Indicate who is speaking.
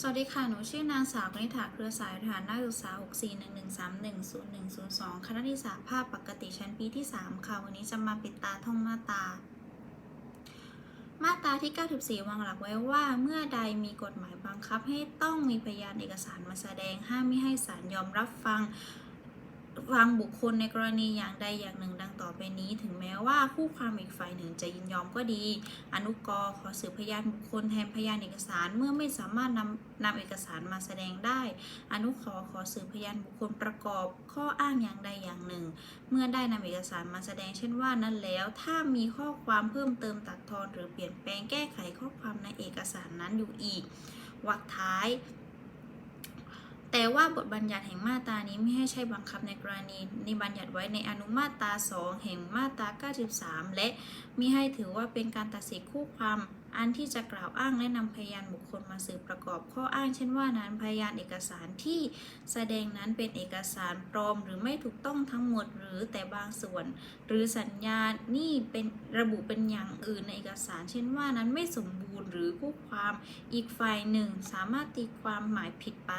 Speaker 1: สวัสดีค่ะ หนูชื่อนางสาวกนิษฐาเครือสายฐานนักศึกษา 6411310102 คณะนิสาภาพปกติชั้นปีที่ 3 ค่ะ วันนี้จะมาปิดตาท่องมาตา มาตาที่ 94 วางหลักไว้ว่า เมื่อใดมีกฎหมายบังคับให้ต้องมีพยานเอกสารมาแสดง ห้ามไม่ให้ศาลยอมรับฟัง ฟังบุคคลในกรณีอย่างใดอย่างหนึ่งดังต่อไปนี้ ถึงแม้ว่าคู่ความอีกฝ่ายหนึ่งจะยินยอมก็ดี อนุกรขอสืบพยานบุคคลแทนพยานเอกสารเมื่อไม่สามารถนำนำเอกสารมาแสดงได้ อนุขอขอสืบพยานบุคคลประกอบข้ออ้างอย่างใดอย่างหนึ่ง เมื่อได้นำเอกสารมาแสดงเช่นว่านั้นแล้ว ถ้ามีข้อความเพิ่มเติมตัดทอนหรือเปลี่ยนแปลงแก้ไขข้อความในเอกสารนั้นอยู่อีกวรรคท้าย แต่ว่าบทบัญญัติแห่งมาตรานี้ไม่ให้ใช้บังคับในกรณีในบัญญัติไว้ในอนุมาตรา 2 แห่งมาตรา 93 และมิให้ถือว่าเป็นการตัดสินคู่ความอันที่จะกล่าวอ้างและนำพยานบุคคลมาสืบประกอบข้ออ้าง เช่นว่านั้นพยานเอกสารที่แสดงนั้นเป็นเอกสารปลอม หรือไม่ถูกต้องทั้งหมด หรือแต่บางส่วน หรือสัญญานี่เป็นระบุเป็นอย่างอื่นในเอกสาร เช่นว่านั้นไม่สมบูรณ์หรือคู่ความอีกฝ่ายหนึ่ง สามารถตีความหมายผิดไป